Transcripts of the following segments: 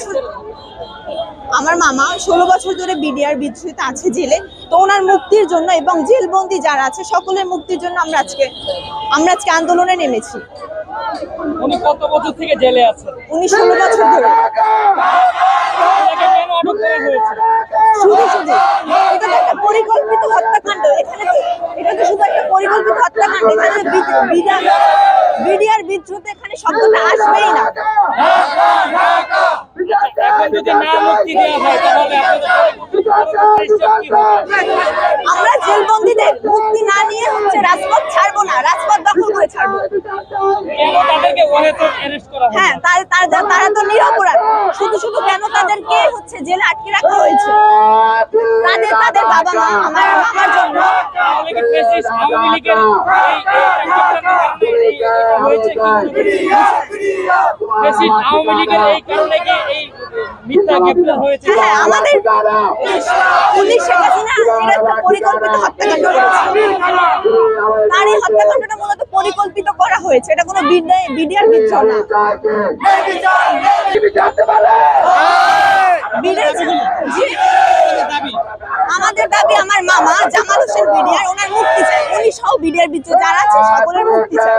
বছর আমার মামা ষোলো বছর ধরে বিডিআর বিদ্রোহিতে আছে জেলে তো ওনার মুক্তির জন্য এবং জেলবন্দি যারা আছে সকলের মুক্তির জন্য আমরা আজকে আমরা আজকে আন্দোলনে নেমেছি। উনি কত বছর থেকে জেলে আছেন উনি ষোলো বছর ধরে। তাকে কেন আটক করা হয়েছে? শুধু শুধু। এটা তো একটা পরিকল্পিত হত্যাকাণ্ড। এখানে তো এটা তো শুধু একটা পরিকল্পিত হত্যাকাণ্ড। এখানে বিডিআর বিদ্রোহ এখানে শব্দটা আসবেই না। যদি না মুক্তি দেওয়া হয় তাহলে আপনাদের কি হবে? আমরা জেলবন্দীদের মুক্তি না নিয়ে হচ্ছে রাজপথ ছাড়বো না রাজপথ দখল করে ছাড়বো। তাদেরকে অহেতুক অ্যারেস্ট করা হ্যাঁ তার তো নিরপরাধ। শুধু শুধু কেন তাদেরকে হচ্ছে জেলে আটকে রাখা হয়েছে? তাদের তাদের বাবা মা আমার আমার জন্য। হয়েছে আওয়ামী লীগের এই কারণে কি এই মিথ্যা হয়েছে? হ্যাঁ হ্যাঁ আমাদের পুলিশ পরিকল্পিত হত্যাকাণ্ড তার এই হত্যাকাণ্ডটা মূলত পরিকল্পিত করা হয়েছে। এটা কোনো বিডিআর না। আমাদের দাবি আমার মামা জামাল হোসেন বিডিআর, ওনার মুক্তি চাই। উনি সহ বিডিআর বিদ্রোহ যারা আছে সকলের মুক্তি চাই।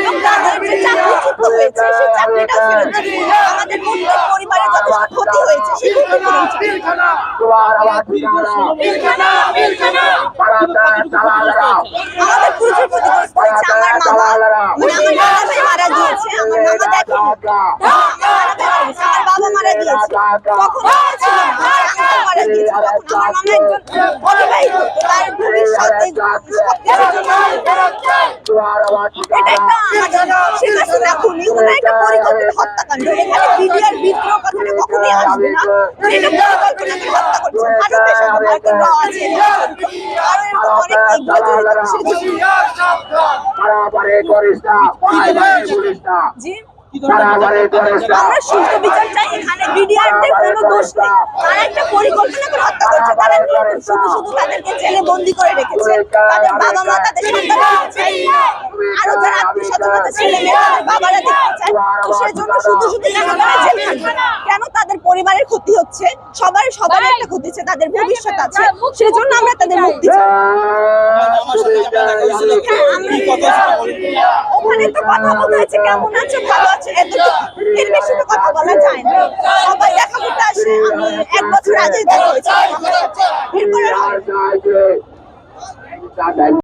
এবং আমাদের পরিবারের যথেষ্ট ক্ষতি হয়েছে। আমাদের প্রচুর ক্ষতিগ্রস্ত হয়েছে আমার মামা মানে আমার নানা মারা গিয়েছে আমার মামা দেখেনি আমার বাবা মারা গিয়েছে কখন ছিল মারা গিয়েছে তখন আমার মামা একজন অবিবাহিত তার ভবিষ্যৎ এই সবকিছুর জন্য এটা একটা আমাদের শেখ হাসিনা খুনি ওনার একটা পরিকল্পিত হত্যাকাণ্ড। এখানে বিডিআর বিদ্রোহ কথাটা কখনোই আসবে না। এটা পরিকল্পনা করে হত্যা করছে। ভারতের সাথে ভারতের র আছে। আরও এরকম অনেক এগুলো জড়িত আমরা সুষ্ঠু বিচার চাই এখানে। তাদেরকে বন্দি করে বাবা মা তাদের আরও ছেলে বাবারা দেখতে তো কেন কেন তাদের পরিবারের ক্ষতি হচ্ছে? সবার সবার একটা ক্ষতি হচ্ছে, তাদের ভবিষ্যৎ আছে। সেজন্য আমরা তাদের মুক্তি চাই। হ্যাঁ, আমরা- ওখানে তো কথা বলতে হয়েছে কেমন আছে ভালো আছে এত এর বেশি তো কথা বলা যায় না সবাই দেখা করতে আসে আমি এক বছর আগে দেখা হয়েছে এরপরে.